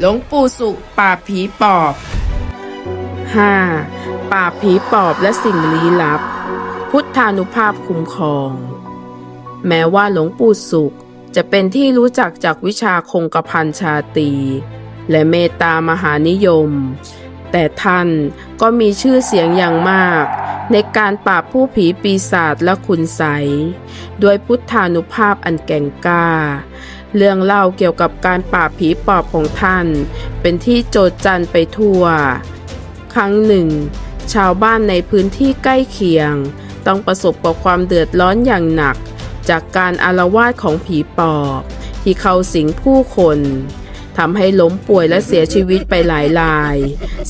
หลวงปู่สุขปราบผีปอบ 5. ปราบผีปอบและสิ่งลี้ลับ พุทธานุภาพคุ้มครอง แม้ว่าหลวงปู่สุขจะเป็นที่รู้จักจากวิชาคงกระพันชาตรีและเมตตามหานิยม แต่ท่านก็มีชื่อเสียงอย่างมาก ในการปราบผู้ผีปีศาจและคุณไสด้วยพุทธานุภาพอันแก่งกล้า เรื่องเล่าเกี่ยวกับการปราบผีปอบของท่าน เป็นที่โจดจันไปทั่ว ครั้งหนึ่ง ชาวบ้านในพื้นที่ใกล้เคียง ต้องประสบกับความเดือดร้อนอย่างหนัก จากการอารวาสของผีปอบ ที่เข้าสิงผู้คนทำให้ล้มป่วยและเสียชีวิตไปหลายราย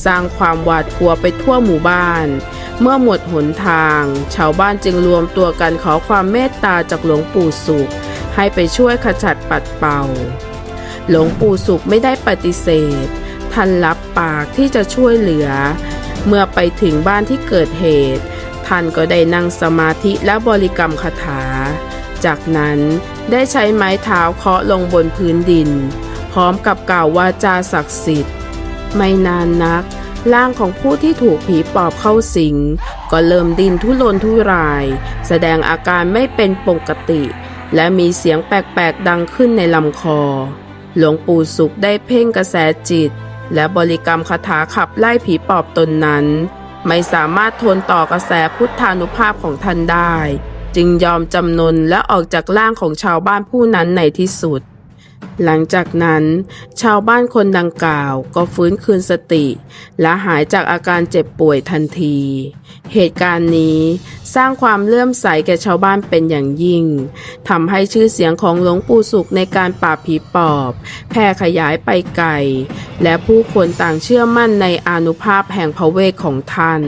สร้างความหวาดกลัวไปทั่วหมู่บ้าน เมื่อหมดหนทาง ชาวบ้านจึงรวมตัวกันขอความเมตตาจากหลวงปู่สุข ให้ไปช่วยขจัดปัดเป่า หลวงปู่สุขไม่ได้ปฏิเสธ ท่านรับปากที่จะช่วยเหลือ เมื่อไปถึงบ้านที่เกิดเหตุ ท่านก็ได้นั่งสมาธิและบริกรรมคาถา จากนั้นได้ใช้ไม้เท้าเคาะลงบนพื้นดิน พร้อมกับกล่าววาจาศักดิ์สิทธิ์ ไม่นานนัก ร่างของผู้ที่ถูกผีปอบเข้าสิง ก็เริ่มดินทุรนทุราย แสดงอาการไม่เป็นปกติ และมีเสียงแปลกๆดังขึ้นในลำคอ หลวงปู่สุขได้เพ่งกระแสจิต และบริกรรมคาถาขับไล่ผีปอบตนนั้น ไม่สามารถทนต่อกระแสพุทธานุภาพของท่านได้ จึงยอมจำนนและออกจากร่างของชาวบ้านผู้นั้นในที่สุด หลังจากนั้น ชาวบ้านคนดังกล่าวก็ฟื้นคืนสติ และหายจากอาการเจ็บป่วยทันที เหตุการณ์นี้สร้างความเลื่อมใสแก่ชาวบ้านเป็นอย่างยิ่งทำให้ชื่อเสียงของหลวงปู่สุขในการปราบผีปอบ แพร่ขยายไปไกล และผู้คนต่างเชื่อมั่นในอนุภาพแห่งพระเวทของท่าน